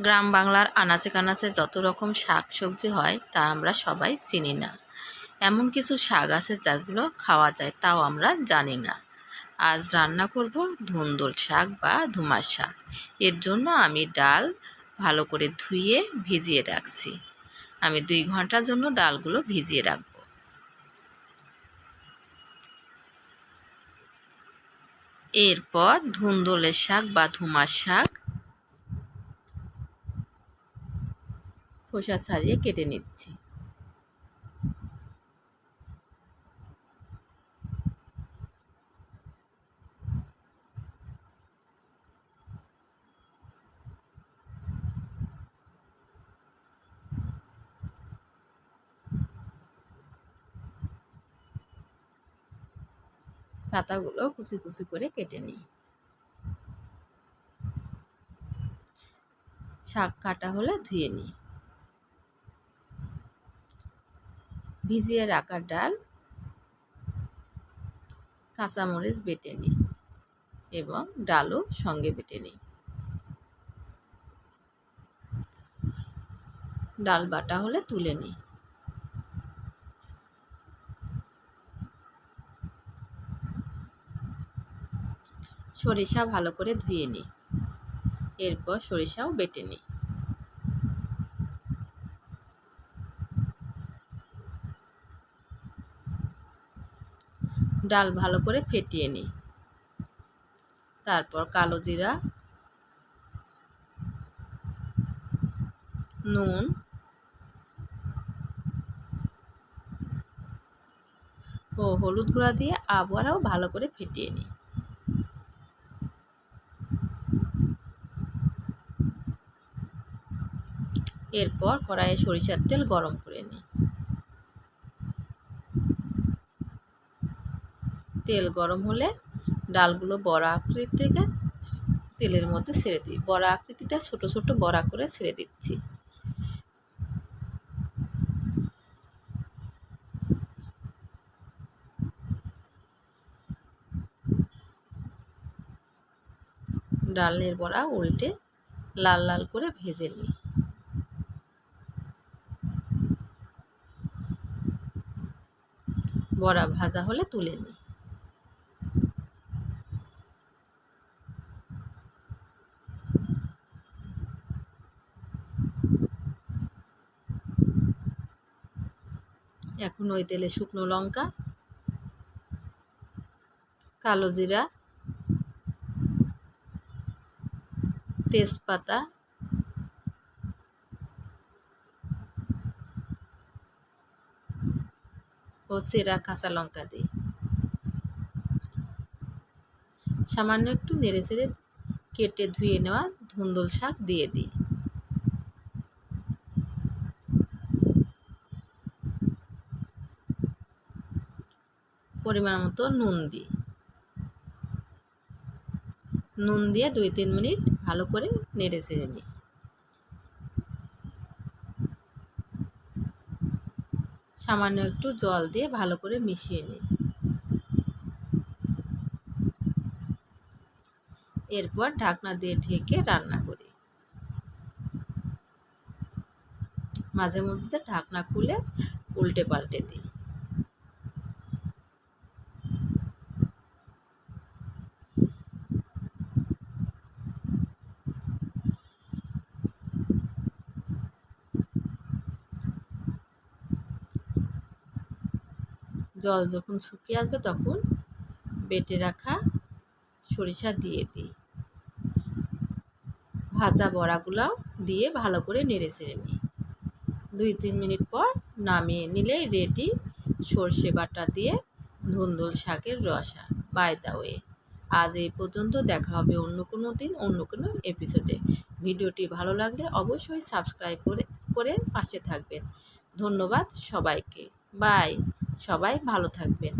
গ্রাম বাংলার আনাচে কানাচে যত রকম শাক সবজি হয়, তা আমরা সবাই চিনি না। এমন কিছু শাক আছে যেগুলো খাওয়া যায়, তাও আমরা জানি না। আজ রান্না করব ধুন্দুল শাক বা ধুমার শাক। এর জন্য আমি ডাল ভালো করে ধুয়ে ভিজিয়ে রাখছি। আমি দুই ঘণ্টার জন্য ডালগুলো ভিজিয়ে রাখব। এরপর ধুন্দুলের শাক বা ধুমার শাক খোসা ছাড়িয়ে কেটে নিচ্ছি। পাতাগুলো কুচি কুচি করে কেটে নিই। শাক কাটা হলে ধুয়ে নিই। ভিজিয়ে রাখা ডাল, কাঁচামরিচ বেটে নিই এবং ডালও সঙ্গে বেটে নিই। ডাল বাটা হলে তুলে নিই। সরিষা ভালো করে ধুয়ে নিই। এরপর সরিষাও বেটে নিই। ডাল ভালো করে ফেটিয়ে নিই। তারপর কালো জিরা, নুন, ও হলুদ গুঁড়া দিয়ে আবারও ভালো করে ফেটিয়ে নিই। এরপর কড়াইয়ে সরিষার তেল গরম করে নিই। তেল গরম হলে ডালগুলো বড়া আকৃতি থেকে তেলের মধ্যে ছেড়ে দিই। বড়া আকৃতিটা ছোট ছোট বড়া করে ছেড়ে দিচ্ছি। ডালের বড়া উল্টে লাল লাল করে ভেজে নিই। বড়া ভাজা হলে তুলে নিই। এখন ওই তেলে শুকনো লঙ্কা, কালো জিরা, তেজপাতা, ও চেরা কাঁচা লঙ্কা দিই। সামান্য একটু নেড়ে চেড়ে কেটে ধুয়ে নেওয়া ধুন্দল শাক দিয়ে দিই। পরিমাণ মতো নুন দিই। নুন দিয়ে দুই তিন মিনিট ভালো করে নেড়ে চেড়ে নিই। সামান্য একটু জল দিয়ে ভালো করে মিশিয়ে নিই। এরপর ঢাকনা দিয়ে ঢেকে রান্না করি। মাঝে মধ্যে ঢাকনা খুলে উল্টে পাল্টে দিই। জল যখন শুকিয়ে আসবে তখন বেটে রাখা সরিষা দিয়ে দিই। ভাজা বড়াগুলাও দিয়ে ভালো করে নেড়ে চেড়ে নিই। দুই তিন মিনিট পর নামিয়ে নিলেই রেডি সর্ষে বাটা দিয়ে ধুন্দুল শাকের রসা বাই দা ওয়ে আজ এই পর্যন্ত দেখা হবে অন্য কোনো দিন, অন্য কোনো এপিসোডে ভিডিওটি ভালো লাগলে অবশ্যই সাবস্ক্রাইব করে করে পাশে থাকবেন। ধন্যবাদ সবাইকে। বাই সবাই ভালো থাকবেন।